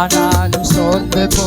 ஆனாலும் சோர்ந்து போ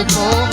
amor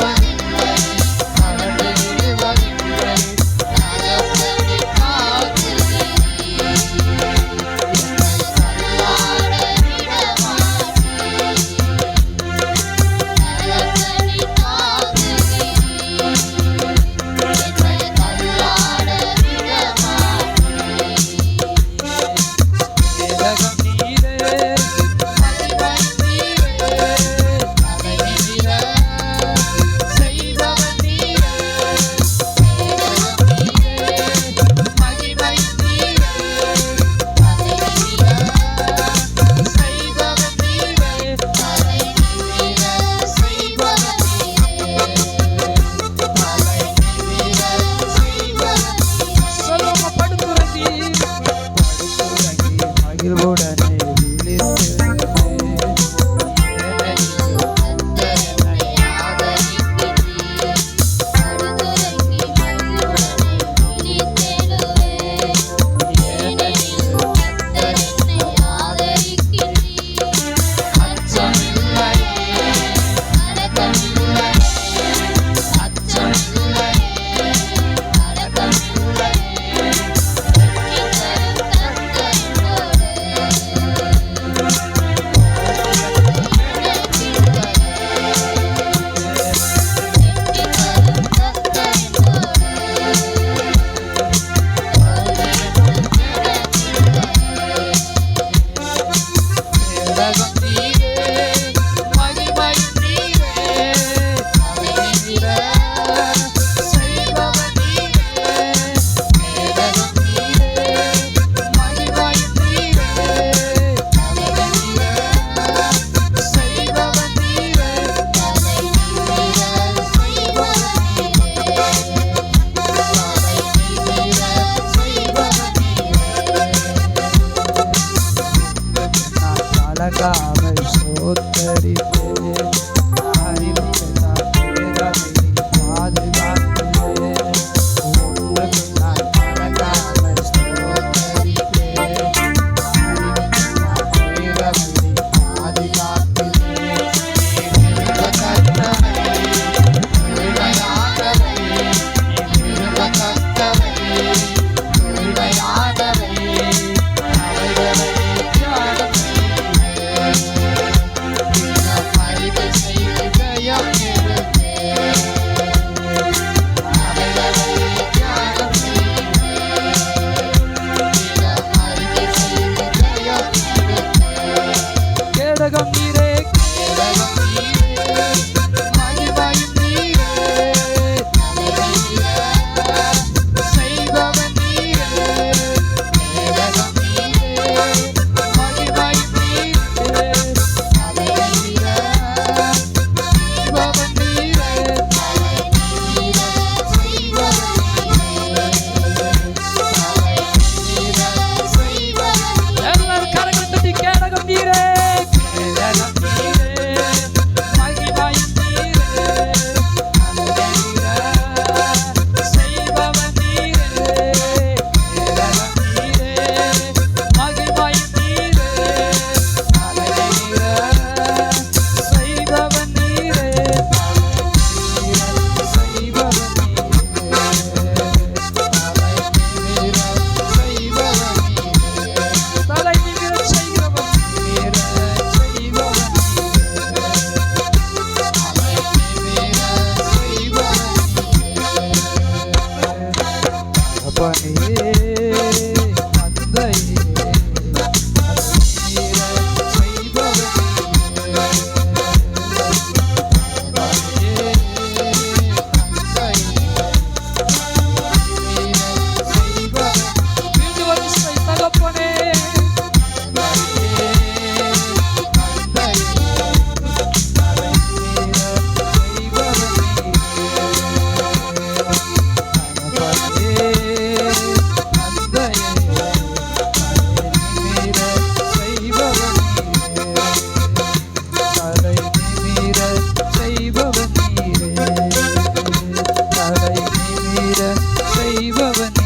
பேடகம்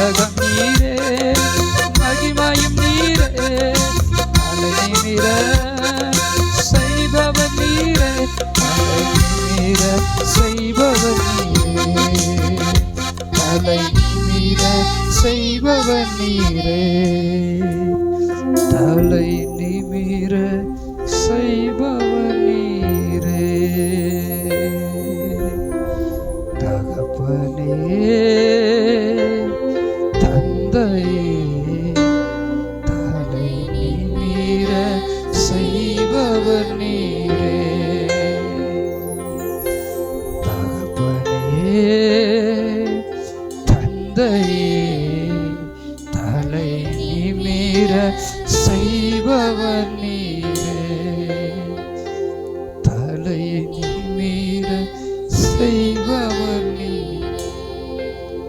உலகம் நீரே மகிமாயும் நீரே அலை நிற செய்பவன் நீரே அலை நீர செய்பவன் நீரே. தலை நிமிர செய்பவன் நீரே. தலை நிமிரே செய்பவர் நீரே. தலை நிமிர செய்பவர் நீரே.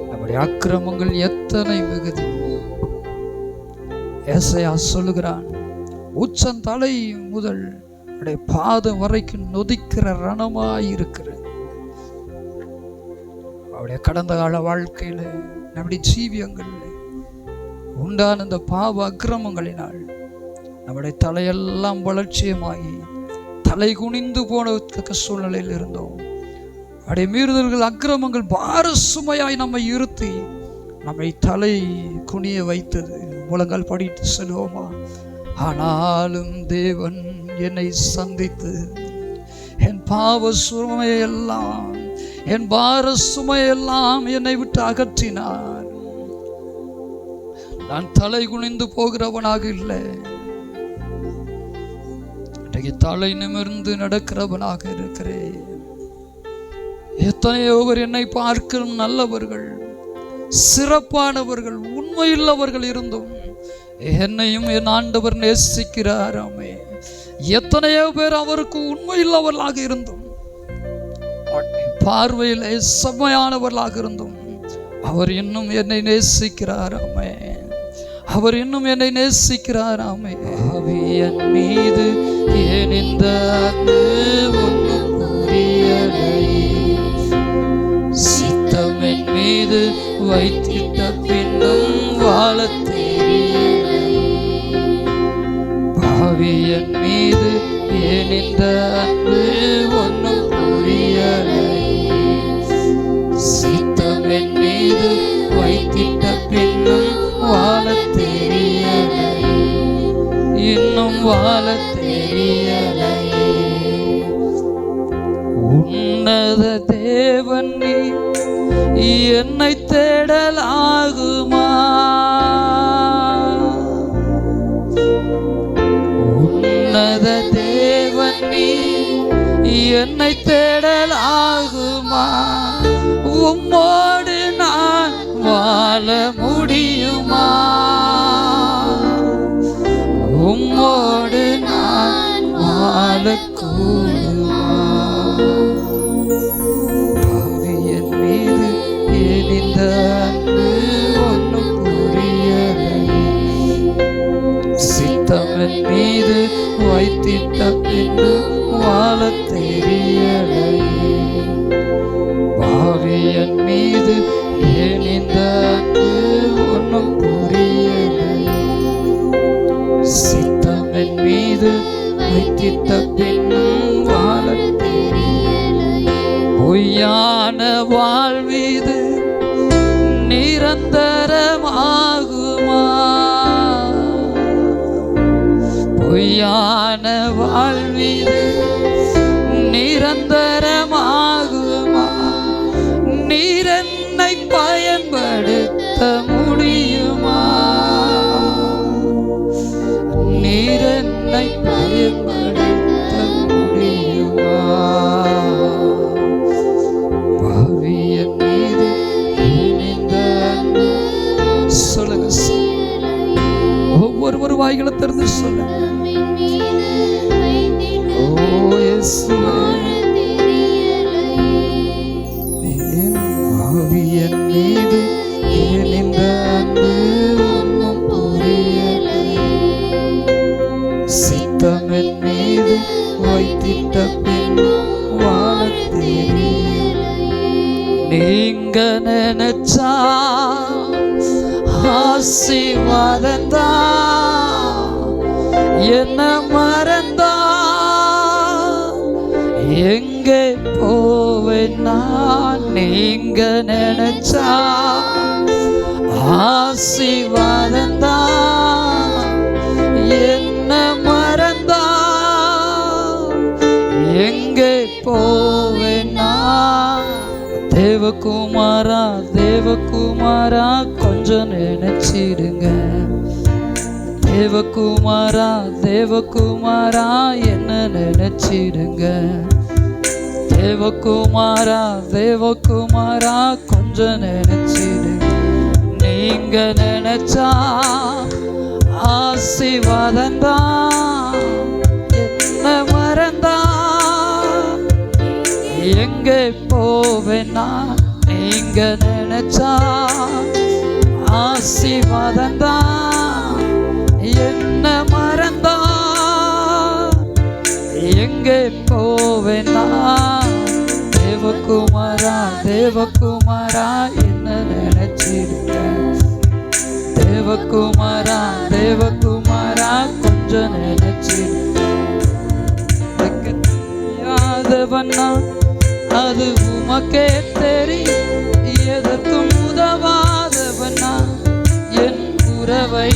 நம்முடைய அக்கிரமங்கள் எத்தனை மிகுதி. ஏசையா சொல்லுகிறான் உச்சந்தலை முதல் அவருடைய பாதம் வரைக்கும் நொதிக்கிற ரணமாய் இருக்கிற அவருடைய கடந்த கால வாழ்க்கையில் நம்முடைய ஜீவியங்கள் உண்டான இந்த பாவ அக்கிரமங்களினால் நம்முடைய தலையெல்லாம் வளர்ச்சியமாகி தலை குனிந்து போனதுக்கு சூழ்நிலையில் இருந்தோம். அடைய மீறுதல்கள் அக்கிரமங்கள் பார சுமையாய் நம்மை இருத்தி நம்மை தலை குனிய வைத்தது. முழங்கால் படித்து செல்வோமா ஆனாலும் தேவன் என்னை சந்தித்து என் பாவ சுமையெல்லாம் என் பார சுமையெல்லாம் என்னை விட்டு அகற்றினார். நான் தலை குனிந்து போகிறவனாக இல்லை. இன்றைக்கு தலை நிமிர்ந்து நடக்கிறவனாக இருக்கிறேன். எத்தனையோ பேர் என்னை பார்க்கும் நல்லவர்கள் சிறப்பானவர்கள் உண்மையுள்ளவர்கள் இருந்தும் என்னையும் என் ஆண்டவர் நேசிக்கிறாராமே எத்தனையோ பேர் அவருக்கு உண்மையுள்ளவர்களாக இருந்தும் பார்வையில் செம்மையானவர்களாக இருந்தும் அவர் இன்னும் என்னை நேசிக்கிறாராமே அவர் இன்னும் என்னை நேசிக்கிறாராமே ஆவி என் மீது ஏன் இந்த ஒன்றும் சித்தம் என் மீது வைத்தி என்னால முடியுமா? உம்மோடு நான் வாழக்கூடுமா? என் மீது ஏனிந்த ஒன்றும் புரியலை சித்தமன் மீது வைத்திட்ட பின்னு வாழ தெரியலை பாவியன் மீது சித்தமன் மீது வைத்திட்ட பின்னும் வாழ பொய்யான வாழ்வீது நிரந்தரமாகுமா? பொய்யான வாழ்வீது வாய்களை திறந்து சொல்லுங்க ஓ இயேசுவே. ஆவியன் மீது ஏன் இந்த அன்பு ஒன்றும் புரியலை சித்தமென் மீது வைத்திட்ட நீங்க நினைச்சா என்ன மறந்தா? எங்கே போவேன் நான்? நீங்க நினைச்சா ஆசிவாதந்தா என்ன மறந்தா? எங்கே போவேன் நான்? தேவகுமாரா தேவகுமாரா கொஞ்சம் நினைச்சிடுங்க. தேவகுமாரா தேவகுமாரா என்ன நினைச்சிடுங்க? தேவகுமாரா தேவகுமாரா கொஞ்சம் நினைச்சிடுங்க. நீங்க நினைச்சா ஆசிவாதந்தா என்ன மறந்தா? எங்கே போவேனா நீங்க நினைச்சா ஆசீர்வாதந்தா. எங்கே போவேனா? தேவகுமாரா தேவகுமாரா என்ன நினைச்சிருக்க? தேவகுமாரா தேவகுமாரா கொஞ்சம் நினைச்சிருக்க. நினைச்சிருக்கவண்ணா அது உமக்கே தெரியும். எதற்கும் உதவாதவண்ணா என் உறவை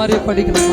மாதிரியே படிக்கணுமா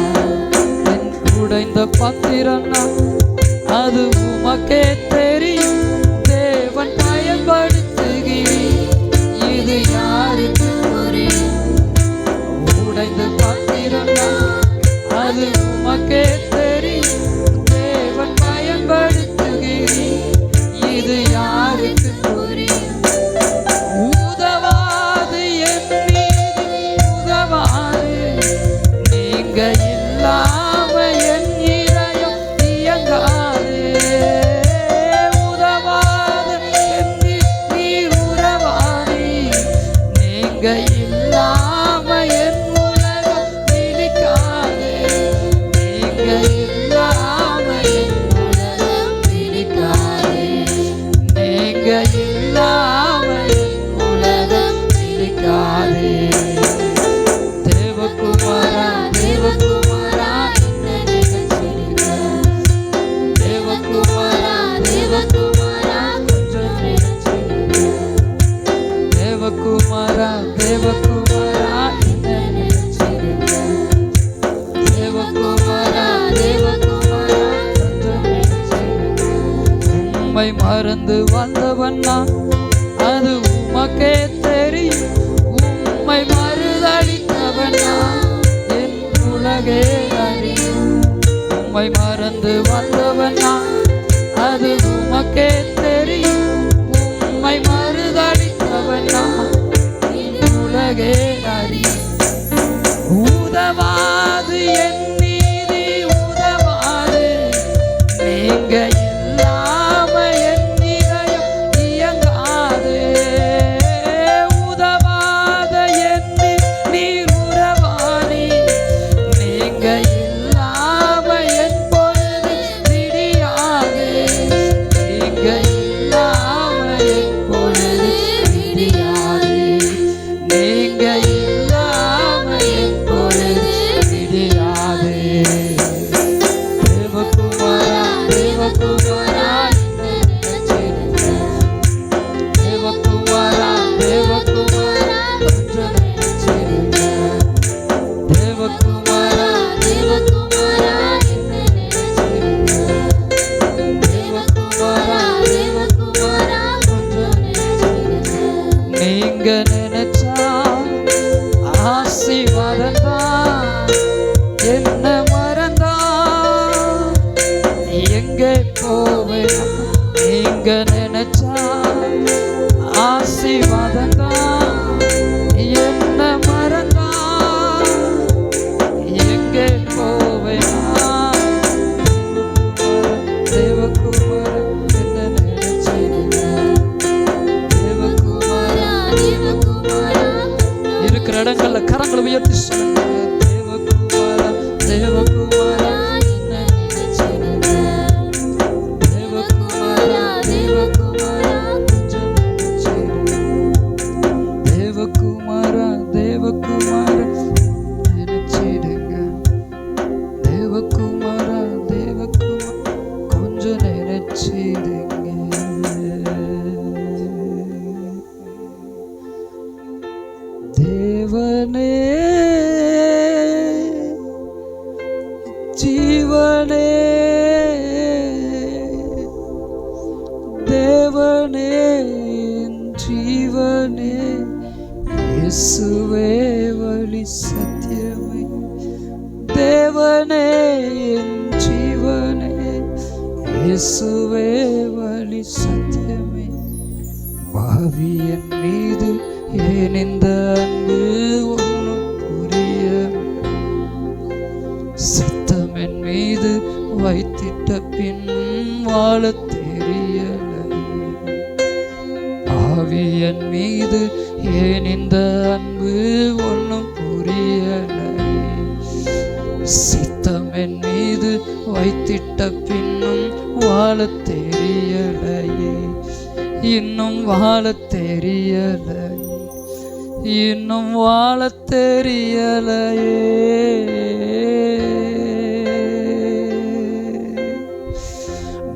Good என் மீது ஏன் இந்த அன்பு ஒன்றும் புரியலை? சித்தம் என் மீது வைத்திட்ட பின்னும் வாழ தெரியலையே. இன்னும் வாழ தெரியலை. இன்னும் வாழ தெரியலையே.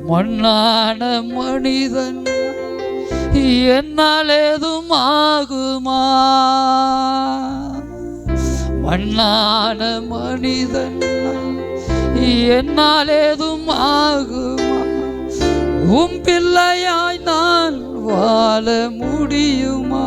மண்ணான மனிதன் என்னால் ஏதும் ஆகுமா மண்ணான மனிதன் என்னால் ஏதும் ஆகுமா உம் பிள்ளையாய் நான் வாழ முடியுமா?